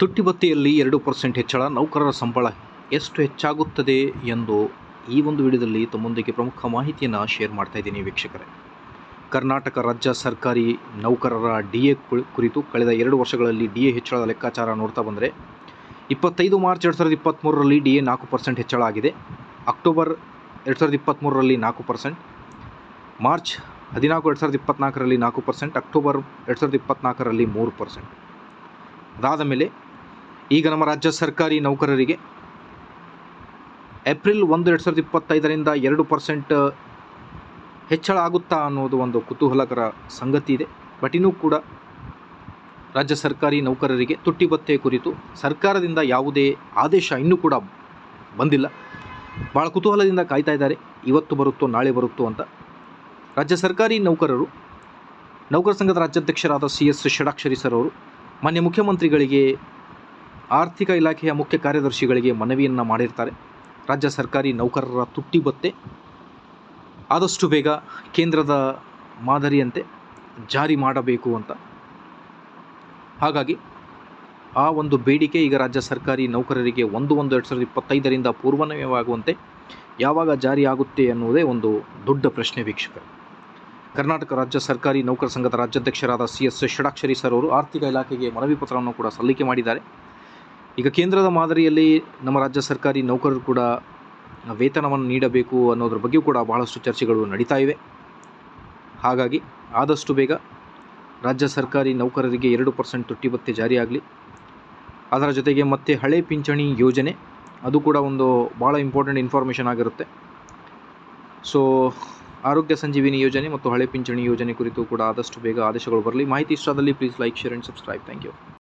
ತುಟ್ಟಿಭತ್ಯೆಯಲ್ಲಿ ಎರಡು ಪರ್ಸೆಂಟ್ ಹೆಚ್ಚಳ, ನೌಕರರ ಸಂಬಳ ಎಷ್ಟು ಹೆಚ್ಚಾಗುತ್ತದೆ ಎಂದು ಈ ಒಂದು ವಿಡಿಯೋದಲ್ಲಿ ತಮ್ಮೊಂದಿಗೆ ಪ್ರಮುಖ ಮಾಹಿತಿಯನ್ನು ಶೇರ್ ಮಾಡ್ತಾ ಇದ್ದೀನಿ ವೀಕ್ಷಕರೇ. ಕರ್ನಾಟಕ ರಾಜ್ಯ ಸರ್ಕಾರಿ ನೌಕರರ ಡಿ ಎ ಕುರಿತು ಕಳೆದ ಎರಡು ವರ್ಷಗಳಲ್ಲಿ ಡಿ ಎ ಹೆಚ್ಚಳದ ಲೆಕ್ಕಾಚಾರ ನೋಡ್ತಾ ಬಂದರೆ, ಇಪ್ಪತ್ತೈದು ಮಾರ್ಚ್ ಎರಡು ಸಾವಿರದ ಇಪ್ಪತ್ತ್ಮೂರರಲ್ಲಿ ಡಿ ಎ ನಾಲ್ಕು ಪರ್ಸೆಂಟ್ ಹೆಚ್ಚಳ ಆಗಿದೆ. ಅಕ್ಟೋಬರ್ ಎರಡು ಸಾವಿರದ ಇಪ್ಪತ್ತ್ಮೂರರಲ್ಲಿ ನಾಲ್ಕು ಪರ್ಸೆಂಟ್, ಮಾರ್ಚ್ ಹದಿನಾಲ್ಕು ಎರಡು ಸಾವಿರದ ಇಪ್ಪತ್ತ್ನಾಲ್ಕರಲ್ಲಿ ನಾಲ್ಕು ಪರ್ಸೆಂಟ್, ಅಕ್ಟೋಬರ್ ಎರಡು ಸಾವಿರದ ಇಪ್ಪತ್ತ್ನಾಲ್ಕರಲ್ಲಿ ಮೂರು ಪರ್ಸೆಂಟ್. ಅದಾದ ಮೇಲೆ ಈಗ ನಮ್ಮ ರಾಜ್ಯ ಸರ್ಕಾರಿ ನೌಕರರಿಗೆ ಏಪ್ರಿಲ್ ಒಂದು ಎರಡು ಸಾವಿರದ ಇಪ್ಪತ್ತೈದರಿಂದ ಎರಡು ಪರ್ಸೆಂಟ್ ಹೆಚ್ಚಳ ಆಗುತ್ತಾ ಅನ್ನೋದು ಒಂದು ಕುತೂಹಲಕರ ಸಂಗತಿ ಇದೆ. ಬಟ್ ಇನ್ನೂ ಕೂಡ ರಾಜ್ಯ ಸರ್ಕಾರಿ ನೌಕರರಿಗೆ ತುಟ್ಟಿ ಭತ್ತೆ ಕುರಿತು ಸರ್ಕಾರದಿಂದ ಯಾವುದೇ ಆದೇಶ ಇನ್ನೂ ಕೂಡ ಬಂದಿಲ್ಲ. ಭಾಳ ಕುತೂಹಲದಿಂದ ಕಾಯ್ತಾ ಇದ್ದಾರೆ. ಇವತ್ತು ಬರುತ್ತೋ ನಾಳೆ ಬರುತ್ತೋ ಅಂತ. ರಾಜ್ಯ ಸರ್ಕಾರಿ ನೌಕರರು, ನೌಕರ ಸಂಘದ ರಾಜ್ಯಾಧ್ಯಕ್ಷರಾದ ಸಿ ಎಸ್ ಷಡಾಕ್ಷರಿ ಸರ್ ಅವರು, ಮಾನ್ಯ ಮುಖ್ಯಮಂತ್ರಿಗಳಿಗೆ ಆರ್ಥಿಕ ಇಲಾಖೆಯ ಮುಖ್ಯ ಕಾರ್ಯದರ್ಶಿಗಳಿಗೆ ಮನವಿಯನ್ನು ಮಾಡಿರ್ತಾರೆ. ರಾಜ್ಯ ಸರ್ಕಾರಿ ನೌಕರರ ತುಟ್ಟಿ ಬತ್ತೆ. ಆದಷ್ಟು ಬೇಗ ಕೇಂದ್ರದ ಮಾದರಿಯಂತೆ ಜಾರಿ ಮಾಡಬೇಕು ಅಂತ. ಹಾಗಾಗಿ ಆ ಒಂದು ಬೇಡಿಕೆ ಈಗ ರಾಜ್ಯ ಸರ್ಕಾರಿ ನೌಕರರಿಗೆ ಒಂದು ಒಂದು ಎರಡು ಸಾವಿರದ ಇಪ್ಪತ್ತೈದರಿಂದ ಪೂರ್ವನವಯವಾಗುವಂತೆ ಯಾವಾಗ ಜಾರಿ ಆಗುತ್ತೆ ಎನ್ನುವುದೇ ಒಂದು ದೊಡ್ಡ ಪ್ರಶ್ನೆ ವೀಕ್ಷಕರು. ಕರ್ನಾಟಕ ರಾಜ್ಯ ಸರ್ಕಾರಿ ನೌಕರ ಸಂಘದ ರಾಜ್ಯಾಧ್ಯಕ್ಷರಾದ ಸಿ ಎಸ್ ಷಡಾಕ್ಷರಿ ಸರ್ ಅವರು ಆರ್ಥಿಕ ಇಲಾಖೆಗೆ ಮನವಿ ಪತ್ರವನ್ನು ಕೂಡ ಸಲ್ಲಿಕೆ ಮಾಡಿದ್ದಾರೆ. ಈಗ ಕೇಂದ್ರದ ಮಾದರಿಯಲ್ಲಿ ನಮ್ಮ ರಾಜ್ಯ ಸರ್ಕಾರಿ ನೌಕರರು ಕೂಡ ವೇತನವನ್ನು ನೀಡಬೇಕು ಅನ್ನೋದ್ರ ಬಗ್ಗೆಯೂ ಕೂಡ ಬಹಳಷ್ಟು ಚರ್ಚೆಗಳು ನಡೀತಾ ಇವೆ. ಹಾಗಾಗಿ ಆದಷ್ಟು ಬೇಗ ರಾಜ್ಯ ಸರ್ಕಾರಿ ನೌಕರರಿಗೆ ಎರಡು ಪರ್ಸೆಂಟ್ ತುಟ್ಟಿ ಭತ್ಯೆ ಜಾರಿಯಾಗಲಿ. ಅದರ ಜೊತೆಗೆ ಮತ್ತೆ ಹಳೆ ಪಿಂಚಣಿ ಯೋಜನೆ, ಅದು ಕೂಡ ಒಂದು ಭಾಳ ಇಂಪಾರ್ಟೆಂಟ್ ಇನ್ಫಾರ್ಮೇಷನ್ ಆಗಿರುತ್ತೆ. ಸೊ ಆರೋಗ್ಯ ಸಂಜೀವಿನಿ ಯೋಜನೆ ಮತ್ತು ಹಳೆ ಪಿಂಚಣಿ ಯೋಜನೆ ಕುರಿತು ಕೂಡ ಆದಷ್ಟು ಬೇಗ ಆದೇಶಗಳು ಬರಲಿ. ಮಾಹಿತಿ ಇಷ್ಟದಲ್ಲಿ please like share and subscribe thank you